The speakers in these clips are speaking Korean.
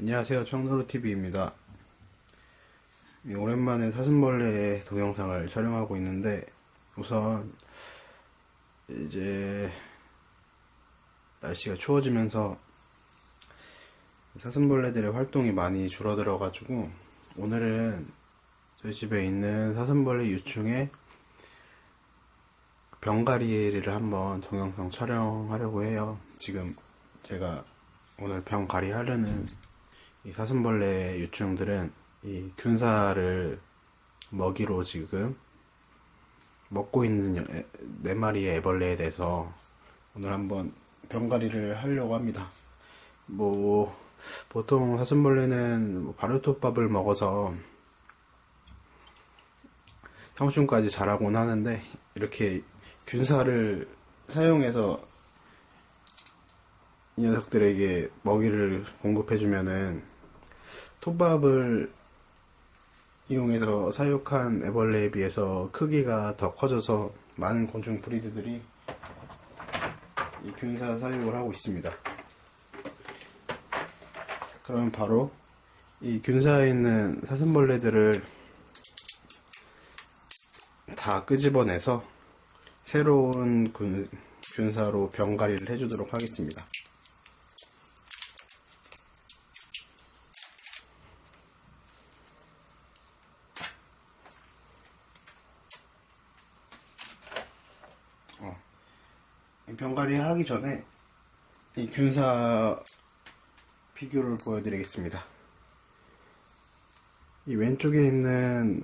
안녕하세요. 청도로TV입니다. 오랜만에 사슴벌레 동영상을 촬영하고 있는데 우선 이제 날씨가 추워지면서 사슴벌레들의 활동이 많이 줄어들어 가지고 오늘은 저희 집에 있는 사슴벌레 유충의 병가리를 한번 동영상 촬영하려고 해요. 지금 제가 오늘 병가리 하려는 이 사슴벌레 유충들은 이 균사를 먹이로 지금 먹고 있는 네 마리의 애벌레에 대해서 오늘 한번 병가리를 하려고 합니다. 뭐 보통 사슴벌레는 뭐 발효톱밥을 먹어서 성충까지 자라곤 하는데 이렇게 균사를 사용해서 이 녀석들에게 먹이를 공급해주면은 톱밥을 이용해서 사육한 애벌레에 비해서 크기가 더 커져서 많은 곤충 브리드들이 이 균사 사육을 하고 있습니다. 그럼 바로 이 균사에 있는 사슴벌레들을 다 끄집어내서 새로운 균, 균사로 병가리를 해주도록 하겠습니다. 병가리 하기 전에 이 균사 비교를 보여드리겠습니다. 이 왼쪽에 있는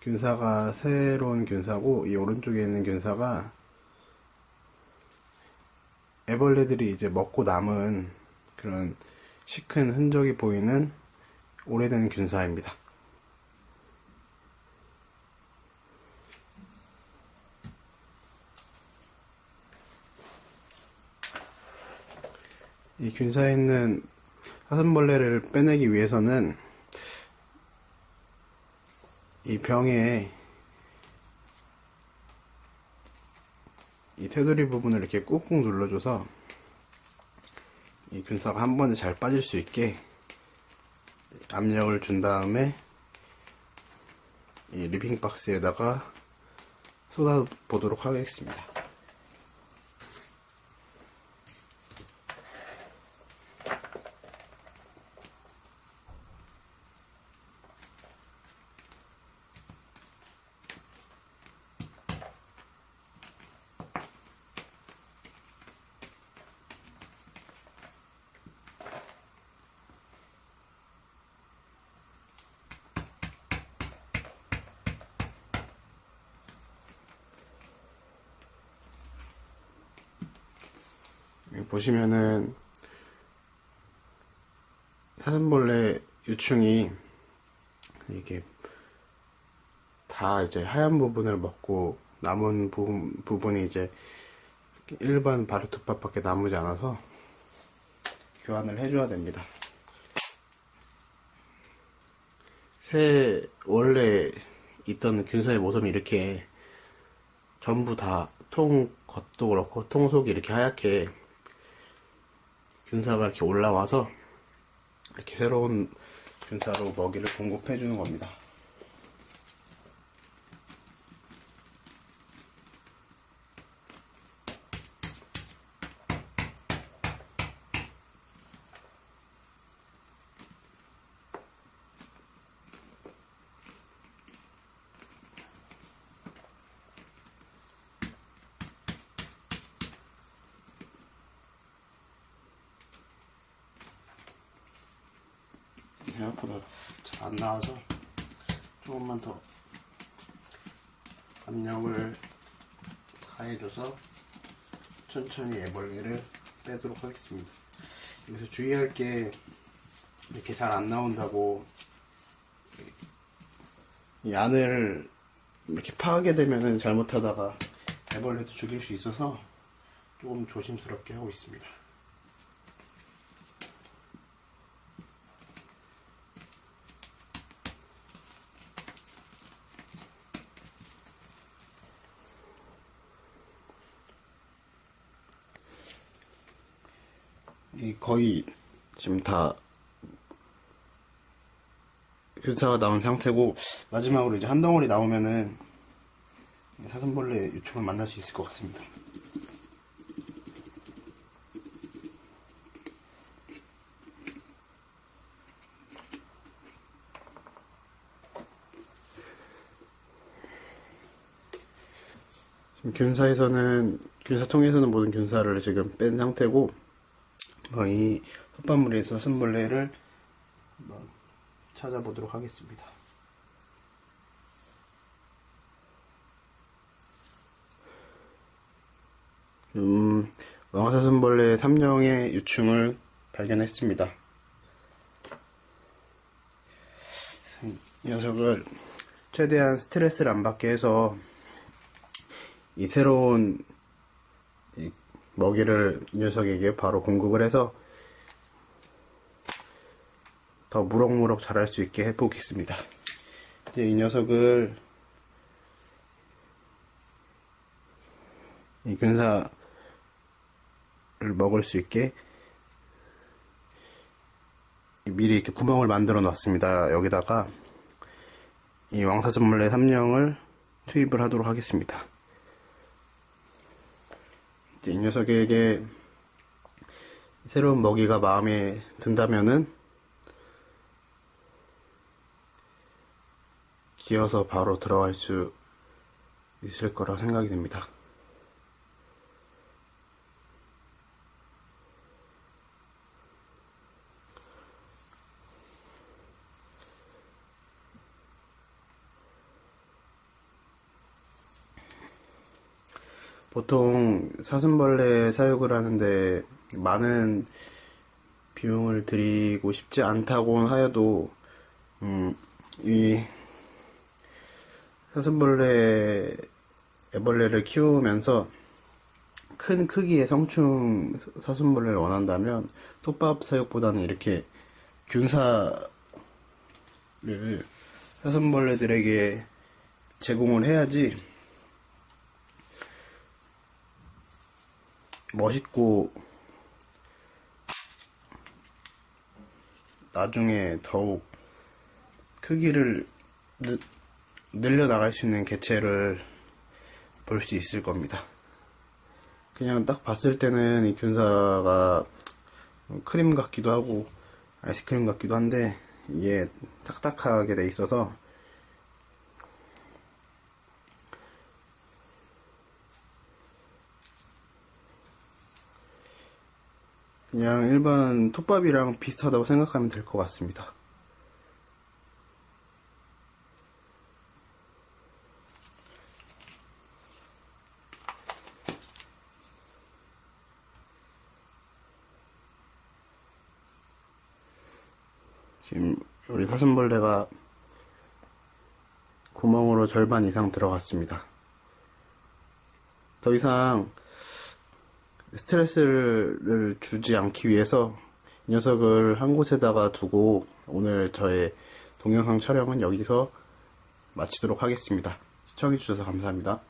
균사가 새로운 균사고 이 오른쪽에 있는 균사가 애벌레들이 이제 먹고 남은 그런 시큰 흔적이 보이는 오래된 균사입니다. 이 균사에 있는 사슴벌레를 빼내기 위해서는 이 병에 이 테두리 부분을 이렇게 꾹꾹 눌러줘서 이 균사가 한 번에 잘 빠질 수 있게 압력을 준 다음에 이 리빙 박스에다가 쏟아 보도록 하겠습니다. 보시면은 사슴벌레 유충이 이게 다 이제 하얀 부분을 먹고 남은 부분, 부분이 이제 일반 바르투밥밖에 남지 않아서 교환을 해줘야 됩니다. 새 원래 있던 균사의 모습이 이렇게 전부 다 통 겉도 그렇고 통 속이 이렇게 하얗게 균사가 이렇게 올라와서 이렇게 새로운 균사로 먹이를 공급해 주는 겁니다. 생각보다 잘 안 나와서 조금만 더 압력을 가해줘서 천천히 애벌레를 빼도록 하겠습니다. 여기서 주의할 게 이렇게 잘 안 나온다고 이 안을 이렇게 파하게 되면은 잘못하다가 애벌레도 죽일 수 있어서 조금 조심스럽게 하고 있습니다. 거의 지금 다 균사가 나온 상태고 마지막으로 이제 한 덩어리 나오면은 사슴벌레 유충을 만날 수 있을 것 같습니다. 지금 균사에서는 균사통에서는 모든 균사를 지금 뺀 상태고 어, 이 솥밥물에서 사슴벌레를 한번 찾아보도록 하겠습니다. 음, 왕사슴벌레 3령의 유충을 발견했습니다. 이 녀석을 최대한 스트레스를 안 받게 해서 이 새로운 이 먹이를 이 녀석에게 바로 공급을 해서 더 무럭무럭 자랄 수 있게 해보겠습니다. 이제 이 녀석을 이 균사를 먹을 수 있게 미리 이렇게 구멍을 만들어 놨습니다. 여기다가 이 왕사슴벌레 3령을 투입을 하도록 하겠습니다. 이 녀석에게 새로운 먹이가 마음에 든다면은 기어서 바로 들어갈 수 있을 거라 생각이 됩니다. 보통 사슴벌레 사육을 하는데 많은 비용을 들이고 싶지 않다고 하여도 음, 이 사슴벌레 애벌레를 키우면서 큰 크기의 성충 사슴벌레를 원한다면 톱밥 사육보다는 이렇게 균사를 사슴벌레들에게 제공을 해야지 멋있고 나중에 더욱 크기를 느- 늘려나갈 수 있는 개체를 볼 수 있을 겁니다. 그냥 딱 봤을 때는 이 균사가 크림 같기도 하고 아이스크림 같기도 한데 이게 딱딱하게 돼 있어서 그냥 일반 톱밥이랑 비슷하다고 생각하면 될 것 같습니다. 지금 우리 사슴벌레가 구멍으로 절반 이상 들어갔습니다. 더 이상 스트레스를 주지 않기 위해서 이 녀석을 한 곳에다가 두고 오늘 저의 동영상 촬영은 여기서 마치도록 하겠습니다. 시청해주셔서 감사합니다.